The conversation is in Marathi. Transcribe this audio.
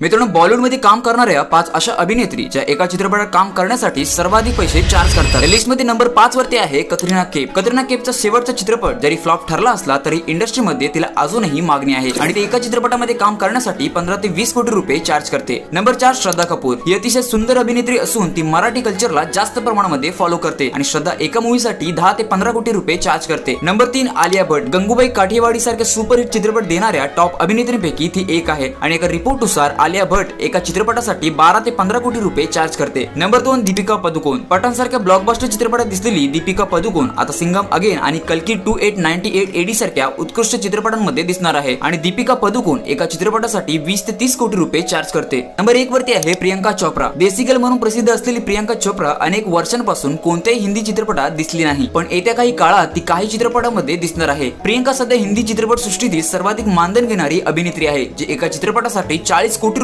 मित्रांनो बॉलिवूडमध्ये काम करणाऱ्या पाच अशा अभिनेत्री ज्या एका चित्रपटात काम करण्यासाठी सर्वाधिक पैसे चार्ज करतात. लिस्टमध्ये नंबर पाच वरती आहे कतरिना केप कतरिना केपचा शेवटचा चित्रपट जरी फ्लॉप ठरला असला तरी इंडस्ट्रीमध्ये तिला अजूनही मागणी आहे. आणि ते एका चित्रपटामध्ये काम करण्यासाठी पंधरा ते वीस कोटी रुपये चार्ज करते. नंबर चार श्रद्धा कपूर. ही अतिशय सुंदर अभिनेत्री असून ती मराठी कल्चरला जास्त प्रमाणामध्ये फॉलो करते. आणि श्रद्धा एका मूवीसाठी दहा ते पंधरा कोटी रुपये चार्ज करते. नंबर तीन आलिया भट गंगूबाई काठेवाडी सारख्या सुपरहिट चित्रपट देणाऱ्या टॉप अभिनेत्रींपैकी ती एक आहे. आणि एका रिपोर्टनुसार आलिया भट एका चित्रपटासाठी बारा ते पंधरा कोटी रुपये चार्ज करते. नंबर दोन दीपिका पदुकोन पठाण सारख्या ब्लॉकबस्टर चित्रपटात दिसलेली दीपिका पदुकोन आता सिंगम अगेन आणि कल्की two eight ninety eight AD सारख्या उत्कृष्ट चित्रपटांमध्ये दिसणार आहे. आणि दीपिका पदुकोन एका चित्रपटासाठी वीस ते तीस कोटी रुपये चार्ज करते. नंबर एक वरती आहे प्रियंका चोप्रा. बेसिकल म्हणून प्रसिद्ध असलेली प्रियंका चोप्रा अनेक वर्षांपासून कोणत्याही हिंदी चित्रपटात दिसली नाही. पण येत्या काही काळात ती काही चित्रपटामध्ये दिसणार आहे. प्रियंका सध्या हिंदी चित्रपट सृष्टीतील सर्वाधिक मानधन घेणारी अभिनेत्री आहे जी एका चित्रपटासाठी चाळीस कोटी